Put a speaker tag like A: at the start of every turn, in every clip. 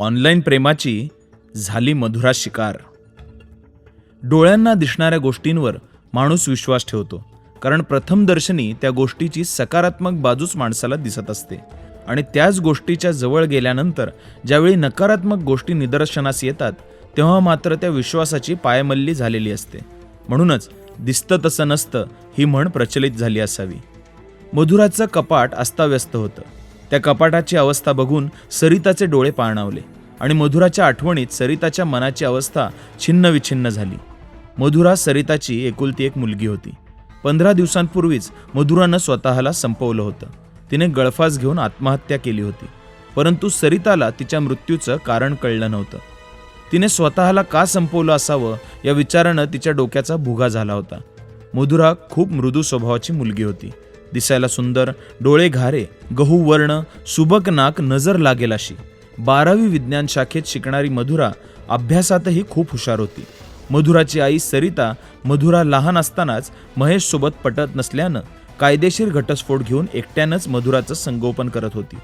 A: Online प्रेमाची झाली मधुरा शिकार. डोळ्यांना दिसणाऱ्या गोष्टींवर माणूस विश्वास ठेवतो कारण प्रथम दर्शनी त्या गोष्टीची सकारात्मक बाजूच माणसाला दिसत असते आणि त्याच गोष्टीच्या जवळ गेल्यानंतर ज्यावेळी नकारात्मक गोष्टी निदर्शनास येतात तेव्हा मात्र त्या विश्वासाची पायमल्ली झालेली असते. म्हणूनच दिसतं तसं नसतं ही म्हण प्रचलित झाली असावी. मधुराचं कपाट अस्ताव्यस्त होतं. त्या कपाटाची अवस्था बघून सरिताचे डोळे पाळणावले आणि मधुराच्या आठवणीत सरिताच्या मनाची अवस्था छिन्न विछिन्न झाली. मधुरा सरिताची एकुलती एक मुलगी होती. पंधरा दिवसांपूर्वीच मधुरानं स्वतःला संपवलं होतं. तिने गळफास घेऊन आत्महत्या केली होती. परंतु सरिताला तिच्या मृत्यूचं कारण कळलं नव्हतं. तिने स्वतःला का संपवलं असावं या विचारानं तिच्या डोक्याचा भुगा झाला होता. मधुरा खूप मृदू स्वभावाची मुलगी होती. दिसायला सुंदर डोळे घारे गहू वर्ण सुबक नाक नजर लागेल अशी. बारावी विज्ञान शाखेत शिकणारी मधुरा अभ्यासातही खूप हुशार होती. मधुराची आई सरिता मधुरा लहान असतानाच महेशसोबत पटत नसल्यानं कायदेशीर घटस्फोट घेऊन एकट्यानंच मधुराचं संगोपन करत होती.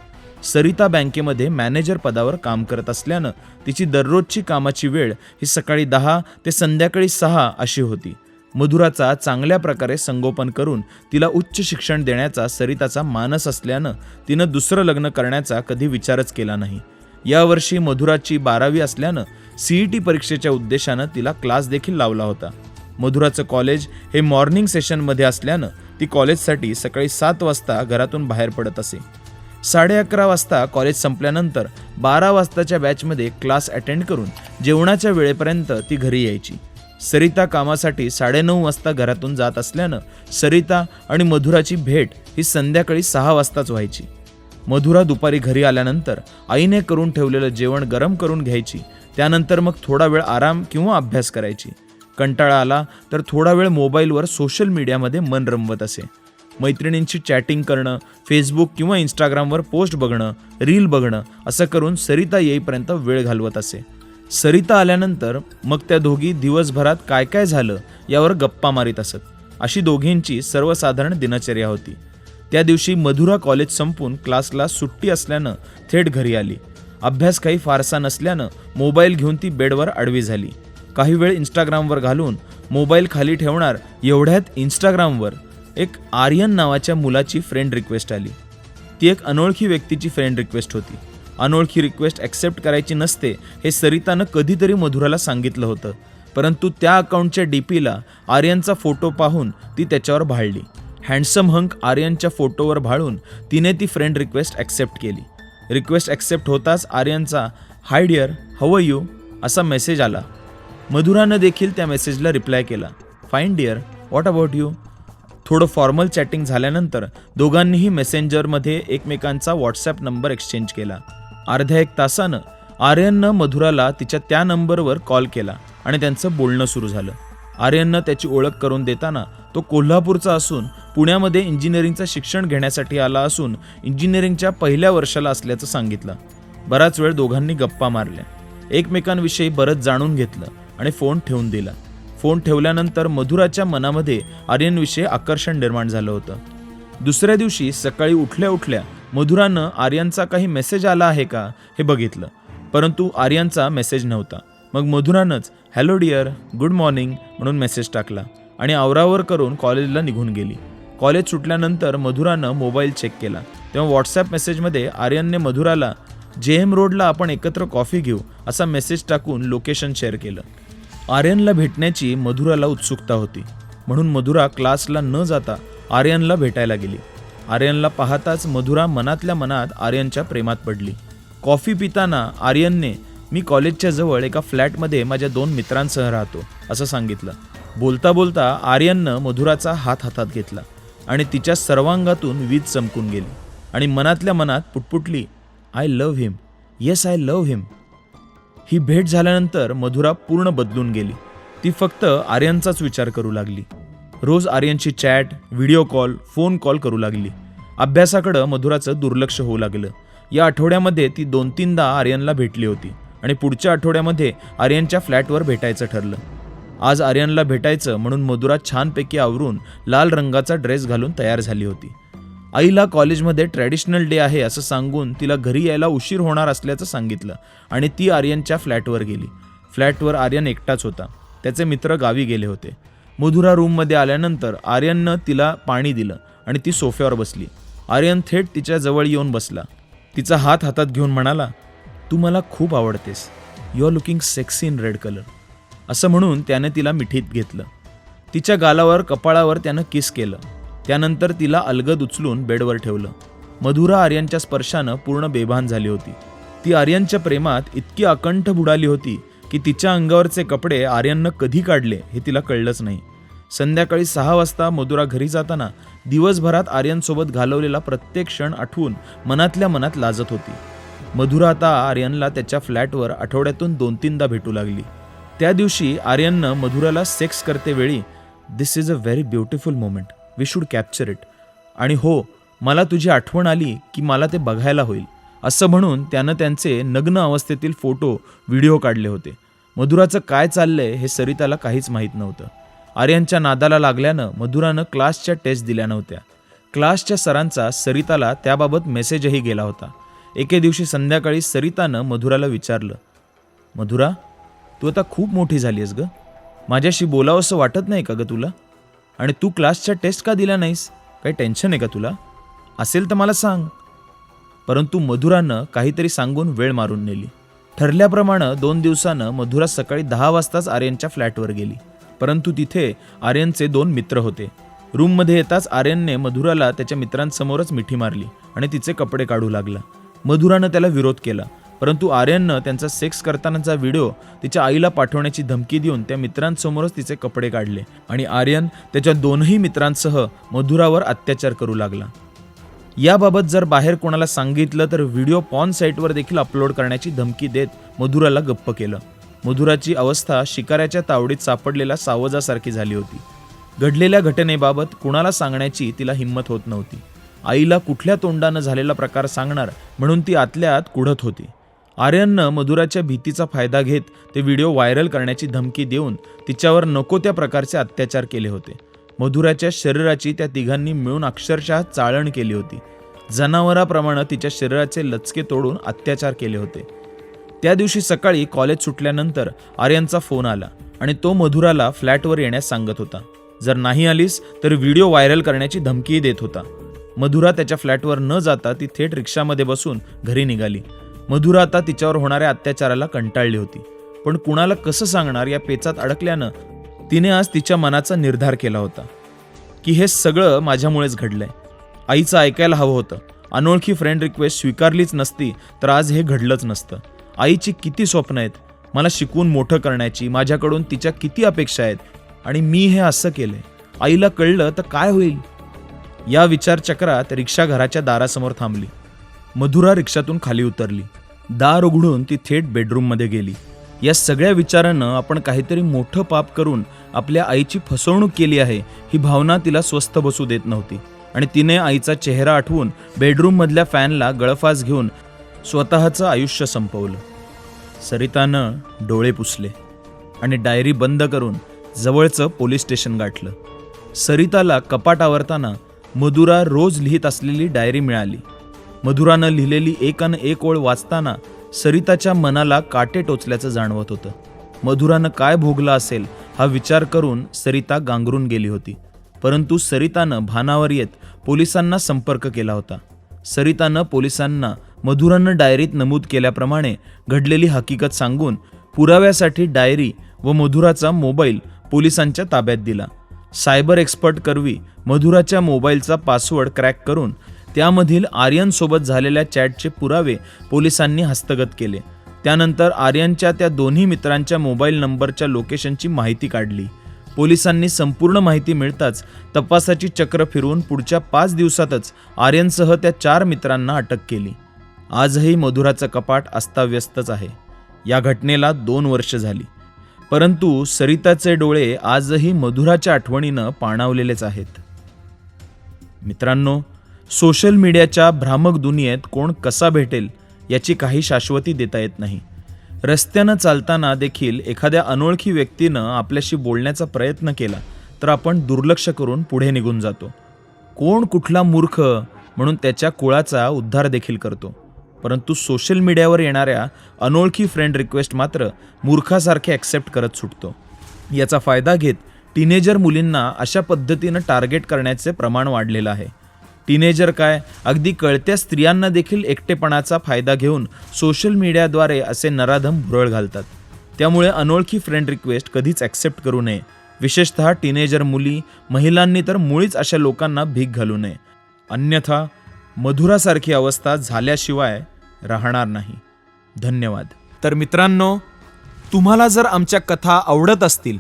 A: सरिता बँकेमध्ये मॅनेजर पदावर काम करत असल्यानं तिची दररोजची कामाची वेळ ही सकाळी दहा ते संध्याकाळी सहा अशी होती. मधुराचा चांगल्या प्रकारे संगोपन करून तिला उच्च शिक्षण देण्याचा सरिताचा मानस असल्यानं तिनं दुसरं लग्न करण्याचा कधी विचारच केला नाही. यावर्षी मधुराची बारावी असल्यानं सीईटी टी परीक्षेच्या उद्देशानं तिला क्लास देखील लावला होता. मधुराचं कॉलेज हे मॉर्निंग सेशनमध्ये असल्यानं ती कॉलेजसाठी सकाळी सात वाजता घरातून बाहेर पडत असे. साडे अकरा वाजता कॉलेज संपल्यानंतर बारा वाजताच्या बॅचमध्ये क्लास अटेंड करून जेवणाच्या वेळेपर्यंत ती घरी यायची. सरिता कामासाठी साडेनऊ वाजता घरातून जात असल्यानं सरिता आणि मधुराची भेट ही संध्याकाळी सहा वाजताच व्हायची. मधुरा दुपारी घरी आल्यानंतर आईने करून ठेवलेलं जेवण गरम करून घ्यायची त्यानंतर मग थोडा वेळ आराम किंवा अभ्यास करायची. कंटाळा आला तर थोडा वेळ मोबाईलवर सोशल मीडियामध्ये मन रमवत असे. मैत्रिणींची चॅटिंग करणं फेसबुक किंवा इंस्टाग्रामवर पोस्ट बघणं रील बघणं असं करून सरिता येईपर्यंत वेळ घालवत असे. सरिता आल्यानंतर मग त्या दोघी दिवसभरात काय काय झालं यावर गप्पा मारीत असत. अशी दोघींची सर्वसाधारण दिनचर्या होती. त्या दिवशी मधुरा कॉलेज संपून क्लासला सुट्टी असल्यानं थेट घरी आली. अभ्यास काही फारसा नसल्यानं मोबाईल घेऊन ती बेडवर आडवी झाली. काही वेळ इंस्टाग्रामवर घालून मोबाईल खाली ठेवणार एवढ्यात इंस्टाग्रामवर एक आर्यन नावाच्या मुलाची फ्रेंड रिक्वेस्ट आली. ती एक अनोळखी व्यक्तीची फ्रेंड रिक्वेस्ट होती. अनोळखी रिक्वेस्ट ॲक्सेप्ट करायची नसते हे सरितानं कधीतरी मधुराला सांगितलं होतं. परंतु त्या अकाउंटच्या डी पीला आर्यनचा फोटो पाहून ती त्याच्यावर भाळली. हँडसम हंक आर्यनच्या फोटोवर भाळून तिने ती फ्रेंड रिक्वेस्ट ॲक्सेप्ट केली. रिक्वेस्ट ॲक्सेप्ट होताच आर्यनचा हाय डिअर हव यू असा मेसेज आला. मधुरानं देखील त्या मेसेजला रिप्लाय केला. Fine dear what about you थोडं फॉर्मल चॅटिंग झाल्यानंतर दोघांनीही मेसेंजरमध्ये एकमेकांचा व्हॉट्सॲप नंबर एक्सचेंज केला. अर्ध्या एक तासानं आर्यननं मधुराला तिच्या त्या नंबरवर कॉल केला आणि त्यांचं बोलणं सुरू झालं. आर्यननं त्याची ओळख करून देताना तो कोल्हापूरचा असून पुण्यामध्ये इंजिनिअरिंगचं शिक्षण घेण्यासाठी आला असून इंजिनिअरिंगच्या पहिल्या वर्षाला असल्याचं सांगितलं. बराच वेळ दोघांनी गप्पा मारल्या. एकमेकांविषयी बरंच जाणून घेतलं आणि फोन ठेवून दिला. फोन ठेवल्यानंतर मधुराच्या मनामध्ये आर्यनविषयी आकर्षण निर्माण झालं होतं. दुसऱ्या दिवशी सकाळी उठल्या उठल्या मधुरानं आर्यनचा काही मेसेज आला आहे का हे बघितलं. परंतु आर्यनचा मेसेज नव्हता. मग मधुरानंच हॅलो डिअर गुड मॉर्निंग म्हणून मेसेज टाकला आणि आवरावर करून कॉलेजला निघून गेली. कॉलेज सुटल्यानंतर मधुरानं मोबाईल चेक केला. तेव्हा व्हॉट्सॲप मेसेजमध्ये आर्यनने मधुराला जे एम रोडला आपण एकत्र कॉफी घेऊ असा मेसेज टाकून लोकेशन शेअर केलं. आर्यनला भेटण्याची मधुराला उत्सुकता होती. म्हणून मधुरा क्लासला न जाता आर्यनला भेटायला गेली. आर्यनला पाहताच मधुरा मनातल्या मनात आर्यनच्या प्रेमात पडली. कॉफी पिताना आर्यनने मी कॉलेजच्या जवळ एका फ्लॅटमध्ये माझ्या दोन मित्रांसह राहतो असं सांगितलं. बोलता बोलता आर्यननं मधुराचा हात हातात घेतला आणि तिच्या सर्वांगातून वीज चमकून गेली आणि मनातल्या मनात पुटपुटली I love him yes I love him. ही भेट झाल्यानंतर मधुरा पूर्ण बदलून गेली. ती फक्त आर्यनचाच विचार करू लागली. रोज आर्यनची chat video call phone call करू लागली. अभ्यासाकडं मधुराचं दुर्लक्ष होऊ लागलं. या आठवड्यामध्ये ती दोन तीनदा आर्यनला भेटली होती आणि पुढच्या आठवड्यामध्ये आर्यनच्या फ्लॅटवर भेटायचं ठरलं. आज आर्यनला भेटायचं म्हणून मधुरा छानपैकी आवरून लाल रंगाचा ड्रेस घालून तयार झाली होती. आईला कॉलेजमध्ये ट्रॅडिशनल डे आहे असं सांगून तिला घरी यायला उशीर होणार असल्याचं सांगितलं आणि ती आर्यनच्या फ्लॅटवर गेली. फ्लॅटवर आर्यन एकटाच होता. त्याचे मित्र गावी गेले होते. मधुरा रूममध्ये आल्यानंतर आर्यननं तिला पाणी दिलं आणि ती सोफ्यावर बसली. आर्यन थेट तिच्या जवळ येऊन बसला. तिचा हात हातात घेऊन म्हणाला तू मला खूप आवडतेस. You are looking sexy in red colour असं म्हणून त्याने तिला मिठीत घेतलं. तिच्या गालावर कपाळावर त्यानं किस केलं. त्यानंतर तिला अलगद उचलून बेडवर ठेवलं. मधुरा आर्यनच्या स्पर्शानं पूर्ण बेभान झाली होती. ती आर्यनच्या प्रेमात इतकी अकंठ बुडाली होती की तिच्या अंगावरचे कपडे आर्यननं कधी काढले हे तिला कळलंच नाही. संध्याकाळी सहा वाजता मधुरा घरी जाताना दिवसभरात आर्यनसोबत घालवलेला प्रत्येक क्षण आठवून मनातल्या मनात लाजत होती. मधुरा आता आर्यनला त्याच्या फ्लॅटवर आठवड्यातून दोन तीनदा भेटू लागली. त्या दिवशी आर्यननं मधुराला सेक्स करते वेळी this is a very beautiful moment we should capture it आणि हो मला तुझी आठवण आली की मला ते बघायला होईल. असं म्हणून त्यानं त्यांचे नग्न अवस्थेतील फोटो व्हिडिओ काढले होते. मधुराचं काय चाललंय हे सरिताला काहीच माहीत नव्हतं. आर्यनच्या नादाला लागल्यानं मधुरानं क्लासच्या टेस्ट दिल्या नव्हत्या. क्लासच्या सरांचा सरिताला त्याबाबत मेसेजही गेला होता. एके दिवशी संध्याकाळी सरितानं मधुराला विचारलं मधुरा तू आता खूप मोठी झाली आहेस ग. माझ्याशी बोलावंसं वाटत नाही का ग तुला? आणि तू क्लासच्या टेस्ट का दिल्या नाहीस? काही टेन्शन आहे का तुला? असेल तर मला सांग. परंतु मधुरानं काहीतरी सांगून वेळ मारून नेली. ठरल्याप्रमाणे दोन दिवसानं मधुरा सकाळी दहा वाजताच आर्यनच्या फ्लॅटवर गेली. परंतु तिथे आर्यनचे दोन मित्र होते. रूममध्ये येताच आर्यनने मधुराला त्याच्या मित्रांसमोरच मिठी मारली आणि तिचे कपडे काढू लागला. मधुरानं त्याला विरोध केला परंतु आर्यननं त्यांचा सेक्स करतानाचा व्हिडिओ तिच्या आईला पाठवण्याची धमकी देऊन त्या मित्रांसमोरच तिचे कपडे काढले आणि आर्यन त्याच्या दोनही मित्रांसह मधुरावर अत्याचार करू लागला. याबाबत जर बाहेर कोणाला सांगितलं तर व्हिडिओ पॉन साईटवर देखील अपलोड करण्याची धमकी देत मधुराला गप्प केलं. मधुराची अवस्था शिकाऱ्याच्या तावडीत सापडलेल्या सावजासारखी झाली होती. घडलेल्या घटनेबाबत कुणाला सांगण्याची तिला हिंमत होत नव्हती. आईला कुठल्या तोंडानं झालेला प्रकार सांगणार म्हणून ती आतल्या आत कुढत होती. आर्यननं मधुराच्या भीतीचा फायदा घेत ते व्हिडिओ व्हायरल करण्याची धमकी देऊन तिच्यावर नको त्या प्रकारचे अत्याचार केले होते. मधुराच्या शरीराची त्या तिघांनी मिळून अक्षरशः चाळण केली होती. जनावराप्रमाणे तिच्या शरीराचे लचके तोडून अत्याचार केले होते. त्या दिवशी सकाळी कॉलेज सुटल्यानंतर आर्यनचा फोन आला आणि तो मधुराला फ्लॅटवर येण्यास सांगत होता. जर नाही आलीस तर व्हिडिओ व्हायरल करण्याची धमकीही देत होता. मधुरा त्याच्या फ्लॅटवर न जाता ती थेट रिक्षामध्ये बसून घरी निघाली. मधुरा आता तिच्यावर होणाऱ्या अत्याचाराला कंटाळली होती. पण कुणाला कसं सांगणार या पेचात अडकल्यानं तिने आज तिच्या मनाचा निर्धार केला होता की हे सगळं माझ्यामुळेच घडलंय. आईचं ऐकायला हवं होतं. अनोळखी फ्रेंड रिक्वेस्ट स्वीकारलीच नसती तर आज हे घडलंच नसतं. आईची किती स्वप्न आहेत मला शिकवून मोठं करण्याची माझ्याकडून तिच्या किती अपेक्षा आहेत आणि मी हे असं केलंय. आईला कळलं तर काय होईल? या विचारचक्रात रिक्षा घराच्या दारासमोर थांबली. मधुरा रिक्षातून खाली उतरली. दार उघडून ती थेट बेडरूममध्ये गेली. या सगळ्या विचारानं आपण काहीतरी मोठं पाप करून आपल्या आईची फसवणूक केली आहे ही भावना तिला स्वस्थ बसू देत नव्हती. आणि तिने आईचा चेहरा आठवून बेडरूममधल्या फॅनला गळफास घेऊन स्वतःचं आयुष्य संपवलं. सरितानं डोळे पुसले आणि डायरी बंद करून जवळचं पोलीस स्टेशन गाठलं. सरिताला कपाट आवरताना मधुरा रोज लिहित असलेली डायरी मिळाली. मधुरानं लिहिलेली एकानं एक ओळ वाचताना सरिताच्या मनाला काटे टोचल्याचं जाणवत होतं. मधुरानं काय भोगलं असेल हा विचार करून सरिता गांगरून गेली होती. परंतु सरितानं भानावर येत पोलिसांना संपर्क केला होता. सरितानं पोलिसांना मधुरानं डायरीत नमूद केल्याप्रमाणे घडलेली हकीकत सांगून पुराव्यासाठी डायरी व मधुराचा मोबाईल पोलिसांच्या ताब्यात दिला. सायबर एक्सपर्ट करवी मधुराच्या मोबाईलचा पासवर्ड क्रॅक करून त्यामधील आर्यनसोबत झालेल्या चॅटचे पुरावे पोलिसांनी हस्तगत केले. त्यानंतर आर्यनच्या त्या दोन्ही मित्रांच्या मोबाईल नंबरच्या लोकेशनची माहिती काढली. पोलिसांनी संपूर्ण माहिती मिळताच तपासाची चक्र फिरवून पुढच्या पाच दिवसातच आर्यनसह त्या चार मित्रांना अटक केली. आजही मधुराचं कपाट अस्ताव्यस्तच आहे. या घटनेला दोन वर्ष झाली. परंतु सरिताचे डोळे आजही मधुराच्या आठवणीनं पाणावलेलेच आहेत. मित्रांनो सोशल मीडियाच्या भ्रामक दुनियेत कोण कसा भेटेल याची काही शाश्वती देता येत नाही. रस्त्यानं चालताना देखील एखाद्या अनोळखी व्यक्तीनं आपल्याशी बोलण्याचा प्रयत्न केला तर आपण दुर्लक्ष करून पुढे निघून जातो. कोण कुठला मूर्ख म्हणून त्याच्या कुळाचा उद्धार देखील करतो. परंतु सोशल मीडियावर येणाऱ्या अनोळखी फ्रेंड रिक्वेस्ट मात्र मूर्खासारखे ॲक्सेप्ट करत सुटतो. याचा फायदा घेत टीनेजर मुलींना अशा पद्धतीनं टार्गेट करण्याचे प्रमाण वाढलेलं आहे. टीनेजर काय? अगदी कळत्या स्त्रियांना देखील एकटेपणाचा फायदा घेऊन सोशल मीडियाद्वारे असे नराधम भुरळ घालतात. त्यामुळे अनोळखी फ्रेंड रिक्वेस्ट कधीच ॲक्सेप्ट करू नये. विशेषतः टीनेजर मुली महिलांनी तर मुळीच अशा लोकांना भीक घालू नये. अन्यथा मधुरासारखी अवस्था झाल्याशिवाय राहणार नाही. धन्यवाद. तर मित्रांनो तुम्हाला जर आमच्या कथा आवडत असतील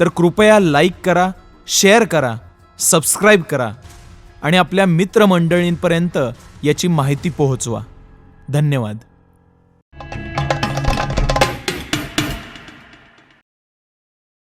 A: तर कृपया लाईक करा शेअर करा सबस्क्राईब करा. आणि आपल्या मित्रमंडळींपर्यंत याची माहिती पोहोचवा. धन्यवाद.